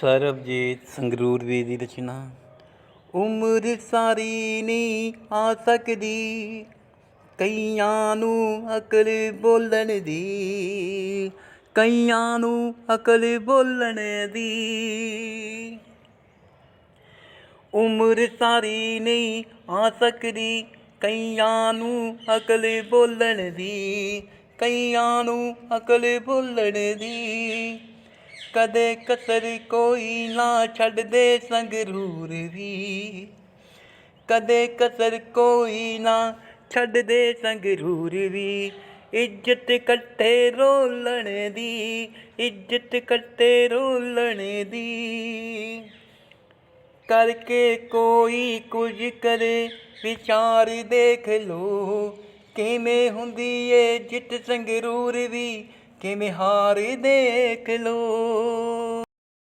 ਸਰਬਜੀਤ ਸੰਗਰੂਰ ਵੀ ਦੀ ਰਚਨਾ ਉਮਰ ਸਾਰੀ ਨਹੀਂ ਆ ਸਕਦੀ। ਕਈਆਂ ਨੂੰ ਅਕਲ ਬੋਲਣ ਦੀ। ਕਈਆਂ ਨੂੰ ਅਕਲ ਬੋਲਣ ਦੀ। ਉਮਰ ਸਾਰੀ ਨਹੀਂ ਆ ਸਕਦੀ। ਕਈਆਂ ਨੂੰ ਅਕਲ ਬੋਲਣ ਦੀ। ਕਈਆਂ ਨੂੰ ਅਕਲ ਬੋਲਣ ਦੀ। ਕਦੇ ਕਸਰ ਕੋਈ ਨਾ ਛੱਡਦੇ ਸੰਗਰੂਰ ਵੀ। ਕਦੇ ਕਸਰ ਕੋਈ ਨਾ ਛੱਡਦੇ ਸੰਗਰੂਰ ਵੀ। ਇੱਜ਼ਤ ਕੱਟੇ ਰੋਲਣ ਦੀ, ਇੱਜ਼ਤ ਕੱਟੇ ਰੋਲਣ ਦੀ। ਕਰਕੇ ਕੋਈ ਕੁਝ ਕਰੇ, ਵਿਚਾਰ ਦੇਖ ਲੋ ਕਿਵੇਂ ਹੁੰਦੀ ਏ ਜਿੱਤ ਸੰਗਰੂਰ ਵੀ। ਕਿਵੇਂ ਹਾਰ ਦੇਖ ਲੋ।